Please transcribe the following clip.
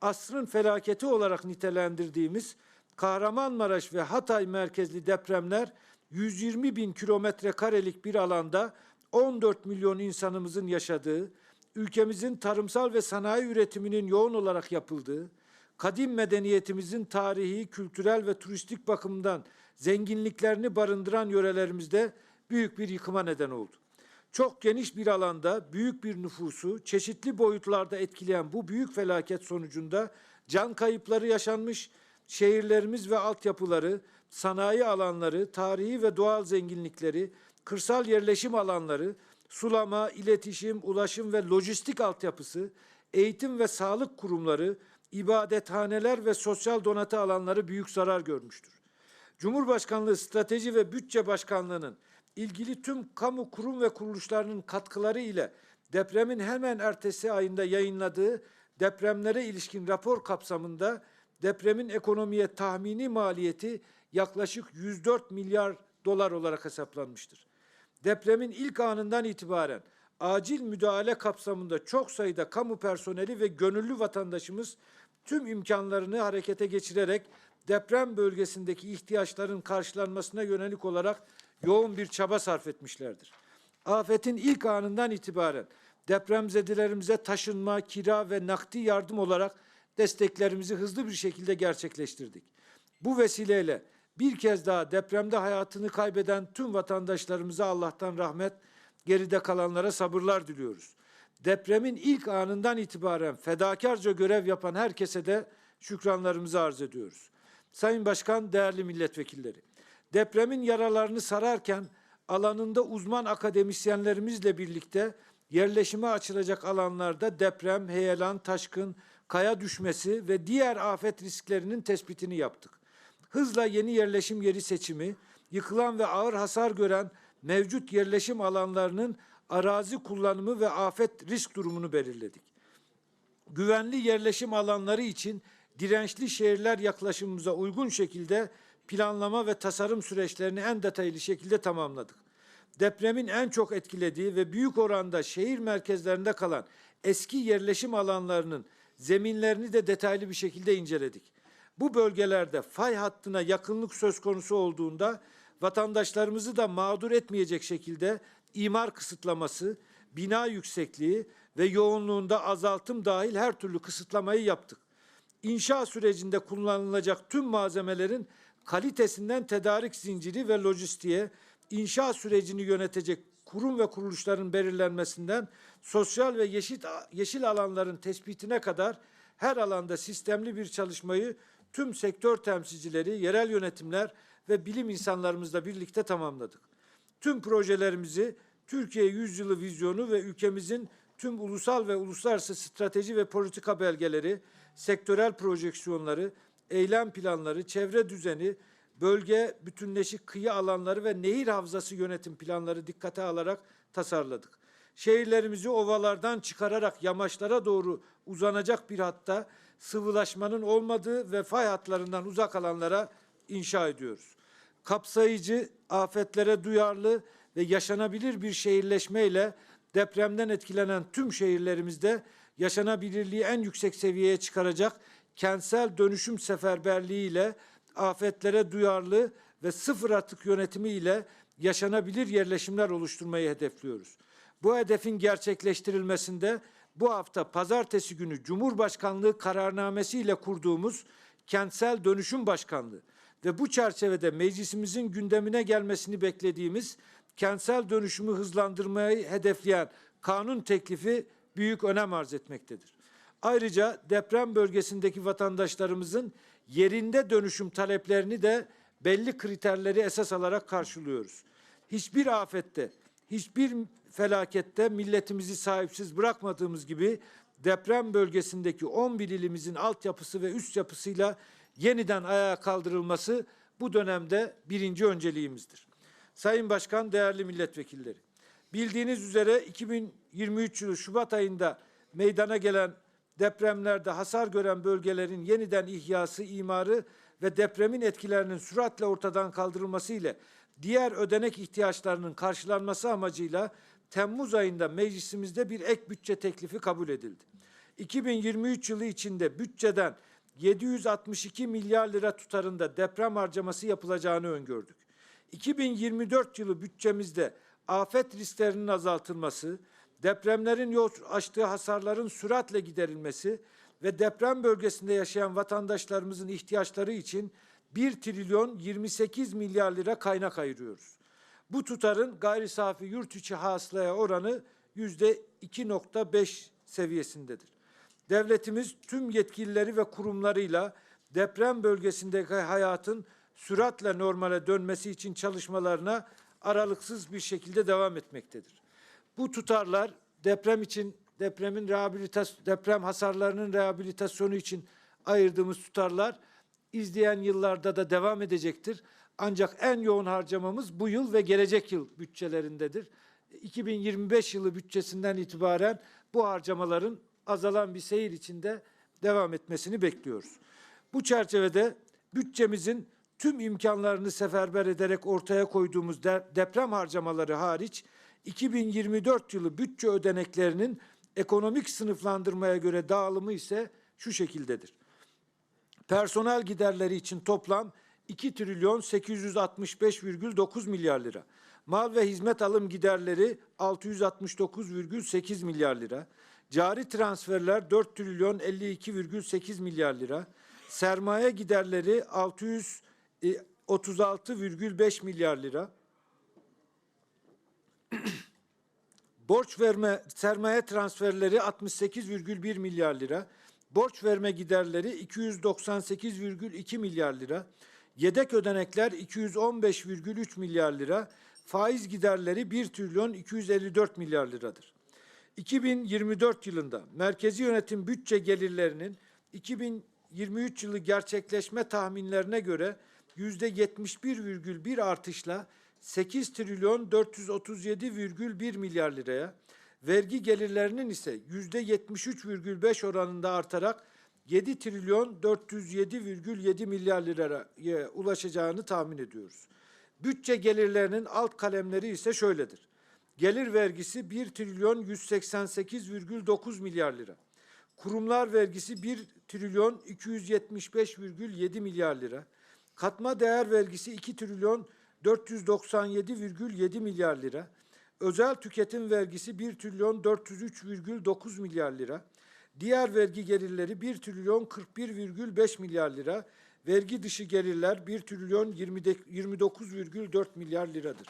asrın felaketi olarak nitelendirdiğimiz Kahramanmaraş ve Hatay merkezli depremler 120 bin kilometre karelik bir alanda 14 milyon insanımızın yaşadığı, ülkemizin tarımsal ve sanayi üretiminin yoğun olarak yapıldığı, kadim medeniyetimizin tarihi, kültürel ve turistik bakımdan zenginliklerini barındıran yörelerimizde büyük bir yıkıma neden oldu. Çok geniş bir alanda büyük bir nüfusu çeşitli boyutlarda etkileyen bu büyük felaket sonucunda can kayıpları yaşanmış, şehirlerimiz ve altyapıları, sanayi alanları, tarihi ve doğal zenginlikleri, kırsal yerleşim alanları, sulama, iletişim, ulaşım ve lojistik altyapısı, eğitim ve sağlık kurumları, ibadethaneler ve sosyal donatı alanları büyük zarar görmüştür. Cumhurbaşkanlığı Strateji ve Bütçe Başkanlığı'nın ilgili tüm kamu kurum ve kuruluşlarının katkıları ile depremin hemen ertesi ayında yayınladığı depremlere ilişkin rapor kapsamında depremin ekonomiye tahmini maliyeti yaklaşık 104 milyar dolar olarak hesaplanmıştır. Depremin ilk anından itibaren acil müdahale kapsamında çok sayıda kamu personeli ve gönüllü vatandaşımız tüm imkanlarını harekete geçirerek deprem bölgesindeki ihtiyaçların karşılanmasına yönelik olarak yoğun bir çaba sarf etmişlerdir. Afetin ilk anından itibaren depremzedelerimize taşınma, kira ve nakdi yardım olarak desteklerimizi hızlı bir şekilde gerçekleştirdik. Bu vesileyle bir kez daha depremde hayatını kaybeden tüm vatandaşlarımıza Allah'tan rahmet, geride kalanlara sabırlar diliyoruz. Depremin ilk anından itibaren fedakarca görev yapan herkese de şükranlarımızı arz ediyoruz. Sayın Başkan, değerli milletvekilleri, depremin yaralarını sararken alanında uzman akademisyenlerimizle birlikte yerleşime açılacak alanlarda deprem, heyelan, taşkın, kaya düşmesi ve diğer afet risklerinin tespitini yaptık. Hızla yeni yerleşim yeri seçimi, yıkılan ve ağır hasar gören mevcut yerleşim alanlarının arazi kullanımı ve afet risk durumunu belirledik. Güvenli yerleşim alanları için dirençli şehirler yaklaşımımıza uygun şekilde planlama ve tasarım süreçlerini en detaylı şekilde tamamladık. Depremin en çok etkilediği ve büyük oranda şehir merkezlerinde kalan eski yerleşim alanlarının zeminlerini de detaylı bir şekilde inceledik. Bu bölgelerde fay hattına yakınlık söz konusu olduğunda vatandaşlarımızı da mağdur etmeyecek şekilde imar kısıtlaması, bina yüksekliği ve yoğunluğunda azaltım dahil her türlü kısıtlamayı yaptık. İnşa sürecinde kullanılacak tüm malzemelerin kalitesinden tedarik zinciri ve lojistiğe, inşa sürecini yönetecek kurum ve kuruluşların belirlenmesinden sosyal ve yeşil, yeşil alanların tespitine kadar her alanda sistemli bir çalışmayı tüm sektör temsilcileri, yerel yönetimler ve bilim insanlarımızla birlikte tamamladık. Tüm projelerimizi Türkiye Yüzyılı vizyonu ve ülkemizin tüm ulusal ve uluslararası strateji ve politika belgeleri, sektörel projeksiyonları, eylem planları, çevre düzeni, bölge bütünleşik kıyı alanları ve nehir havzası yönetim planları dikkate alarak tasarladık. Şehirlerimizi ovalardan çıkararak yamaçlara doğru uzanacak bir hatta sıvılaşmanın olmadığı ve fay hatlarından uzak alanlara inşa ediyoruz. Kapsayıcı, afetlere duyarlı ve yaşanabilir bir şehirleşmeyle depremden etkilenen tüm şehirlerimizde yaşanabilirliği en yüksek seviyeye çıkaracak kentsel dönüşüm seferberliği ile afetlere duyarlı ve sıfır atık yönetimi ile yaşanabilir yerleşimler oluşturmayı hedefliyoruz. Bu hedefin gerçekleştirilmesinde bu hafta pazartesi günü Cumhurbaşkanlığı kararnamesi ile kurduğumuz Kentsel Dönüşüm Başkanlığı ve bu çerçevede meclisimizin gündemine gelmesini beklediğimiz kentsel dönüşümü hızlandırmayı hedefleyen kanun teklifi büyük önem arz etmektedir. Ayrıca deprem bölgesindeki vatandaşlarımızın yerinde dönüşüm taleplerini de belli kriterleri esas alarak karşılıyoruz. Hiçbir afette, hiçbir felakette milletimizi sahipsiz bırakmadığımız gibi deprem bölgesindeki 11 ilimizin altyapısı ve üst yapısıyla yeniden ayağa kaldırılması bu dönemde birinci önceliğimizdir. Sayın Başkan, değerli milletvekilleri, bildiğiniz üzere 2023 yılı Şubat ayında meydana gelen depremlerde hasar gören bölgelerin yeniden ihyası, imarı ve depremin etkilerinin süratle ortadan kaldırılması ile diğer ödenek ihtiyaçlarının karşılanması amacıyla Temmuz ayında meclisimizde bir ek bütçe teklifi kabul edildi. 2023 yılı içinde bütçeden 762 milyar lira tutarında deprem harcaması yapılacağını öngördük. 2024 yılı bütçemizde afet risklerinin azaltılması, depremlerin yol açtığı hasarların süratle giderilmesi ve deprem bölgesinde yaşayan vatandaşlarımızın ihtiyaçları için 1 trilyon 28 milyar lira kaynak ayırıyoruz. Bu tutarın gayri safi yurt içi hasılaya oranı yüzde 2.5 seviyesindedir. Devletimiz tüm yetkilileri ve kurumlarıyla deprem bölgesindeki hayatın süratle normale dönmesi için çalışmalarına aralıksız bir şekilde devam etmektedir. Bu tutarlar deprem için depremin rehabilitas deprem hasarlarının rehabilitasyonu için ayırdığımız tutarlar izleyen yıllarda da devam edecektir. Ancak en yoğun harcamamız bu yıl ve gelecek yıl bütçelerindedir. 2025 yılı bütçesinden itibaren bu harcamaların azalan bir seyir içinde devam etmesini bekliyoruz. Bu çerçevede bütçemizin tüm imkanlarını seferber ederek ortaya koyduğumuz de- deprem harcamaları hariç 2024 yılı bütçe ödeneklerinin ekonomik sınıflandırmaya göre dağılımı ise şu şekildedir. Personel giderleri için toplam 2 trilyon 865,9 milyar lira. Mal ve hizmet alım giderleri 669,8 milyar lira. Cari transferler 4 trilyon 52,8 milyar lira. Sermaye giderleri 636,5 milyar lira. Borç verme sermaye transferleri 68,1 milyar lira. Borç verme giderleri 298,2 milyar lira. Yedek ödenekler 215,3 milyar lira. Faiz giderleri 1 trilyon 254 milyar liradır. 2024 yılında merkezi yönetim bütçe gelirlerinin 2023 yılı gerçekleşme tahminlerine göre yüzde 71,1 artışla 8 trilyon 437,1 milyar liraya, vergi gelirlerinin ise yüzde 73,5 oranında artarak 7 trilyon 407,7 milyar liraya ulaşacağını tahmin ediyoruz. Bütçe gelirlerinin alt kalemleri ise şöyledir. Gelir vergisi 1 trilyon 188,9 milyar lira. Kurumlar vergisi 1 trilyon 275,7 milyar lira. Katma değer vergisi 2 trilyon 497,7 milyar lira. Özel tüketim vergisi 1 trilyon 403,9 milyar lira. Diğer vergi gelirleri 1 trilyon 41,5 milyar lira. Vergi dışı gelirler 1 trilyon 29,4 milyar liradır.